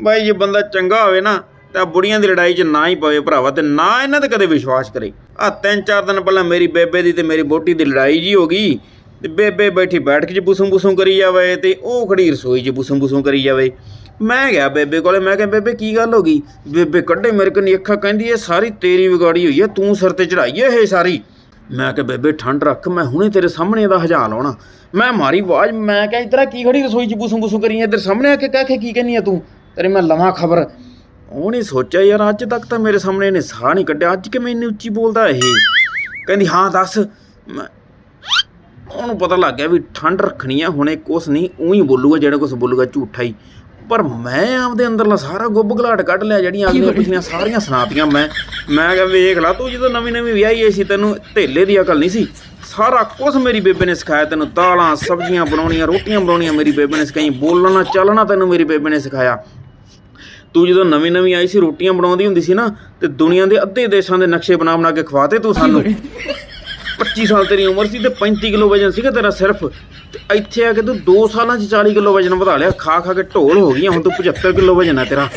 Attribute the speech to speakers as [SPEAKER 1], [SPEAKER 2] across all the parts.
[SPEAKER 1] ਬਾਈ ਜੇ ਬੰਦਾ ਚੰਗਾ ਹੋਵੇ ਨਾ, ਤਾਂ ਬੁੜੀਆਂ ਦੀ ਲੜਾਈ 'ਚ ਨਾ ਹੀ ਪਵੇ ਭਰਾਵਾ ਤੇ ਨਾ ਇਹਨਾਂ ਤੇ ਕਦੇ ਵਿਸ਼ਵਾਸ ਕਰੇ। ਆ ਤਿੰਨ ਚਾਰ ਦਿਨ ਪਹਿਲਾਂ ਮੇਰੀ ਬੇਬੇ ਦੀ ਤੇ ਮੇਰੀ ਬੋਟੀ ਦੀ ਲੜਾਈ ਜੀ ਹੋ ਗਈ, ਤੇ ਬੇਬੇ ਬੈਠੀ ਬੈਠ ਕੇ ਬੁਸੂੰ ਬੁਸੂੰ ਕਰੀ ਜਾਵੇ ਤੇ ਉਹ ਖੜੀ ਰਸੋਈ 'ਚ ਬੁਸੂੰ ਬੁਸੂੰ ਕਰੀ ਜਾਵੇ। ਮੈਂ ਗਿਆ ਬੇਬੇ ਕੋਲੇ, ਮੈਂ ਕਿਹਾ, ਬੇਬੇ, ਕੀ ਗੱਲ ਹੋ ਗਈ? ਬੇਬੇ ਕੱਢੇ ਮੇਰੇ ਕੋਲ ਅੱਖਾਂ, ਕਹਿੰਦੀ, ਇਹ ਸਾਰੀ ਤੇਰੀ ਵਿਗਾੜੀ ਹੋਈ ਹੈ, ਤੂੰ ਸਿਰ ਤੇ ਚੜਾਈ ਹੈ ਇਹ ਸਾਰੀ? ਮੈਂ ਕਿਹਾ ਬੇਬੇ ਠੰਡ ਰੱਖ ਮੈਂ ਹੁਣੇ ਤੇਰੇ ਸਾਹਮਣੇ ਇਹਦਾ ਹਜਾ ਲਾਉਣਾ। ਮੈਂ ਮਾਰੀ ਆਵਾਜ਼ ਮੈਂ ਕਿਹਾ ਇਤਰਾ ਕੀ ਖੜੀ ਰਸੋਈ 'ਚ ਬੁਸੂੰ ਬੁਸੂੰ ਕਰੀ ਇੱਧਰ ਸਾਹਮਣੇ ਆ ਕੇ ਕਹਿ ਕੇ ਕੀ ਕਹਿੰਨੀ ਆ ਤੂੰ? ਤੇਰੇ ਮੈਂ ਲਵਾਂ ਖਬਰ। ਉਹਨੇ ਸੋਚਿਆ ਯਾਰ ਅੱਜ ਤੱਕ ਤਾਂ ਮੇਰੇ ਸਾਹਮਣੇ ਇਹਨੇ ਸਾਹ ਨਹੀਂ ਕੱਢਿਆ। ਅੱਜ ਕਿਵੇਂ ਇੰਨੀ ਉੱਚੀ ਬੋਲਦਾ ਇਹ? ਕਹਿੰਦੀ ਹਾਂ ਦੱਸ। ਮੈਂ ਉਹਨੂੰ ਪਤਾ ਲੱਗ ਗਿਆ ਵੀ ਠੰਡ ਰੱਖਣੀ ਆ ਹੁਣੇ ਕੁਛ ਨਹੀਂ ਉਹੀ ਬੋਲੂਗਾ ਜਿਹੜਾ ਕੁਛ ਬੋਲੂਗਾ ਝੂਠਾ ਹੀ। ਪਰ ਮੈਂ ਆਪਦੇ ਅੰਦਰਲਾ ਸਾਰਾ ਗੁੱਬ ਘਲਾਟ ਕੱਢ ਲਿਆ ਜਿਹੜੀਆਂ ਅਗਲੀਆਂ ਪਿਛਲੀਆਂ ਸਾਰੀਆਂ ਸੁਣਾਤੀਆਂ ਮੈਂ। ਮੈਂ ਕਿਹਾ ਵੇਖ ਲਾ, ਤੂੰ ਜਦੋਂ ਨਵੀਂ ਨਵੀਂ ਵਿਆਹੀ ਆਈ ਸੀ, ਤੈਨੂੰ ਧੇਲੇ ਦੀ ਅਕਲ ਨਹੀਂ ਸੀ? ਸਾਰਾ ਕੁਝ ਮੇਰੀ ਬੇਬੇ ਨੇ ਸਿਖਾਇਆ ਤੈਨੂੰ, ਦਾਲਾਂ, ਸਬਜ਼ੀਆਂ ਬਣਾਉਣੀਆਂ, ਰੋਟੀਆਂ ਬਣਾਉਣੀਆਂ ਮੇਰੀ ਬੇਬੇ ਨੇ ਸਿਖਾਈ ਬੋਲਣਾ, ਚੱਲਣਾ ਤੈਨੂੰ ਮੇਰੀ ਬੇਬੇ ਨੇ ਸਿਖਾਇਆ। ਤੂੰ ਜਦੋਂ ਨਵੀਂ ਨਵੀਂ ਆਈ ਸੀ, ਰੋਟੀਆਂ ਬਣਾਉਂਦੀ ਹੁੰਦੀ ਸੀ ਨਾ, ਤੇ ਦੁਨੀਆ ਦੇ ਅੱਧੇ ਦੇਸ਼ਾਂ ਦੇ ਨਕਸ਼ੇ ਬਣਾ ਬਣਾ ਕੇ ਖਵਾਤੇ ਤੂੰ ਸਾਨੂੰ। 25 ਸਾਲ ਤੇਰੀ ਉਮਰ ਸੀ ਤੇ 35 ਕਿਲੋ ਵਜਨ ਸੀਗਾ ਤੇਰਾ ਸਿਰਫ। ਤੇ ਇੱਥੇ ਆ ਕੇ ਤੂੰ 2 ਸਾਲਾਂ 'ਚ 40 ਕਿਲੋ ਵਜਨ ਵਧਾ ਲਿਆ, ਖਾ ਖਾ ਕੇ ਢੋਲ ਹੋ ਗਈਆਂ, ਹੁਣ ਤੂੰ 75 ਕਿਲੋ ਵਜਨ ਆ ਤੇਰਾ।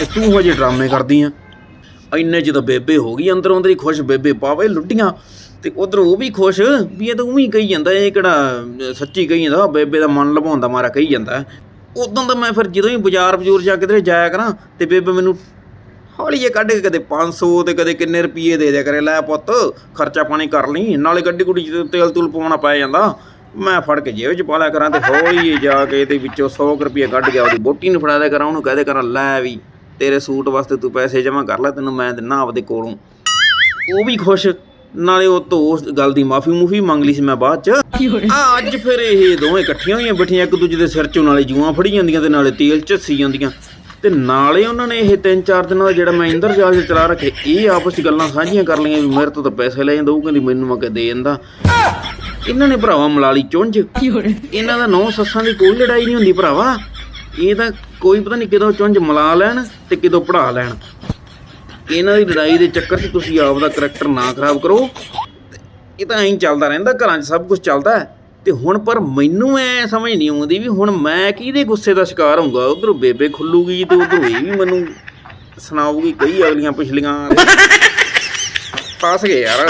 [SPEAKER 1] ਤੇ ਤੂੰ ਹਜੇ ਡਰਾਮੇ ਕਰਦੀ ਆ। ਇੰਨੇ ਜਦੋਂ ਬੇਬੇ ਹੋ ਗਈ, ਅੰਦਰੋਂ ਅੰਦਰ ਹੀ ਖੁਸ਼ ਬੇਬੇ ਪਾਵੇ ਲੁੱਟੀਆਂ ਤੇ ਉਧਰ ਉਹ ਵੀ ਖੁਸ਼, ਵੀ ਇਹ ਤਾਂ ਉਹੀ ਕਹੀ ਜਾਂਦਾ, ਇਹ ਕਿਹੜਾ ਸੱਚੀ ਕਹੀ ਜਾਂਦਾ, ਬੇਬੇ ਦਾ ਮਨ ਲਭਾਉਣ ਦਾ ਮਾਰਾ ਕਹੀ ਜਾਂਦਾ। ਉਦੋਂ ਤਾਂ ਮੈਂ ਫਿਰ ਜਦੋਂ ਹੀ ਬਾਜ਼ਾਰ ਬਜੂਰ ਜਾ ਕਿਧਰੇ ਜਾਇਆ ਕਰਾਂ, ਤੇ ਬੇਬੇ ਮੈਨੂੰ ਹੌਲੀ ਜੇ ਕੱਢ ਕੇ ਕਦੇ 500 ਤੇ ਕਦੇ ਕਿੰਨੇ ਰੁਪਏ ਦੇ ਦਿਆ ਕਰੇ, ਲੈ ਪੁੱਤ, ਖਰਚਾ ਪਾਣੀ ਕਰ ਲਈ, ਨਾਲੇ ਗੱਡੀ ਗੁੱਡੀ 'ਚ ਤੇਲ ਤੂਲ ਪਾਉਣਾ ਪੈ ਜਾਂਦਾ। ਮੈਂ ਫੜ ਕੇ ਜੇਬ 'ਚ ਪਾ ਲਿਆ ਕਰਾਂ ਤੇ ਹੌਲੀ ਜਿਹੇ ਜਾ ਕੇ ਇਹਦੇ ਵਿੱਚੋਂ 100 ਰੁਪਏ ਕੱਢ ਗਿਆ ਉਹਦੀ ਬੋਟੀ ਨੂੰ ਫੜਾ ਦਿਆ ਕਰਾਂ, ਉਹਨੂੰ ਕਹਦੇ ਕਰਾਂ, ਲੈ ਵੀ। ਤੇਰੇ ਸੂਟ ਵਾਸਤੇ ਤੂੰ ਪੈਸੇ ਜਮ੍ਹਾਂ ਕਰ ਲੈ ਤੈਨੂੰ ਮੈਂ ਦਿੰਨਾ ਆਪਦੇ ਕੋਲੋਂ। ਉਹ ਵੀ ਖੁਸ਼ ਨਾਲੇ ਉਹ ਤੋਂ ਉਸ ਗੱਲ ਦੀ ਮਾਫੀ ਮੂਫੀ ਮੰਗ ਲਈ ਸੀ ਮੈਂ ਬਾਅਦ ਚ। ਆ ਅੱਜ ਫਿਰ ਇਹ ਦੋਵੇਂ ਇਕੱਠੀਆਂ ਹੋਈਆਂ ਬੈਠੀਆਂ ਇੱਕ ਦੂਜੇ ਦੇ ਸਿਰ ਚੋਂ ਨਾਲੇ ਜੂਆਂ ਫੜੀ ਜਾਂਦੀਆਂ ਤੇ ਨਾਲੇ ਤੇਲ ਝੱਸੀ ਜਾਂਦੀਆਂ। ਤੇ ਨਾਲੇ ਉਹਨਾਂ ਨੇ ਇਹ ਤਿੰਨ ਚਾਰ ਦਿਨਾਂ ਦਾ ਜਿਹੜਾ ਮੈਂ ਇੰਦਰਜਾਲ 'ਚ ਚਲਾ ਰੱਖੇ ਇਹ ਆਪਸ 'ਚ ਗੱਲਾਂ ਸਾਂਝੀਆਂ ਕਰ ਲਈਆਂ ਵੀ ਮੇਰੇ ਤੋਂ ਤਾਂ ਪੈਸੇ ਲੈ ਜਾਂਦਾ ਉਹ ਕਹਿੰਦੀ ਮੈਨੂੰ ਅੱਗੇ ਦੇ ਜਾਂਦਾ ਇਹਨਾਂ ਨੇ ਭਰਾਵਾ ਮਲਾਲੀ ਚੁੰਝ। ਇਹਨਾਂ ਦਾ ਨੌ ਸੱਸਾਂ ਦੀ ਕੋਈ ਲੜਾਈ ਨਹੀਂ ਹੁੰਦੀ ਭਰਾਵਾ। ਇਹ ਤਾਂ ਕੋਈ ਪਤਾ ਨਹੀਂ ਕਿਦੋਂ ਚੁੰਝ ਮਲਾ ਲੈਣ ਤੇ ਕਿਦੋਂ ਪੜਾ ਲੈਣ। ਇਹਨਾਂ ਦੀ ਲੜਾਈ ਦੇ ਚੱਕਰ 'ਚ ਤੁਸੀਂ ਆਪ ਦਾ ਕਰੈਕਟਰ ਨਾ ਖਰਾਬ ਕਰੋ। ਇਹ ਤਾਂ ਐਂ ਚੱਲਦਾ ਰਹਿੰਦਾ, ਘਰਾਂ 'ਚ ਸਭ ਕੁਝ ਚੱਲਦਾ ਹੈ। ਤੇ ਹੁਣ ਪਰ ਮੈਨੂੰ ਐ ਸਮਝ ਨਹੀਂ ਆਉਂਦੀ ਵੀ ਹੁਣ ਮੈਂ ਕਿਹਦੇ ਗੁੱਸੇ ਦਾ ਸ਼ਿਕਾਰ ਹੋਊਗਾ? ਉਧਰੋਂ ਬੇਬੇ ਖੁੱਲੂਗੀ ਤੇ ਉਧਰੋਂ ਇਹ ਵੀ ਮੈਨੂੰ ਸੁਣਾਉਗੀ ਕਈ ਅਗਲੀਆਂ ਪਿਛਲੀਆਂ। ਪਾਸ ਗਏ ਯਾਰ।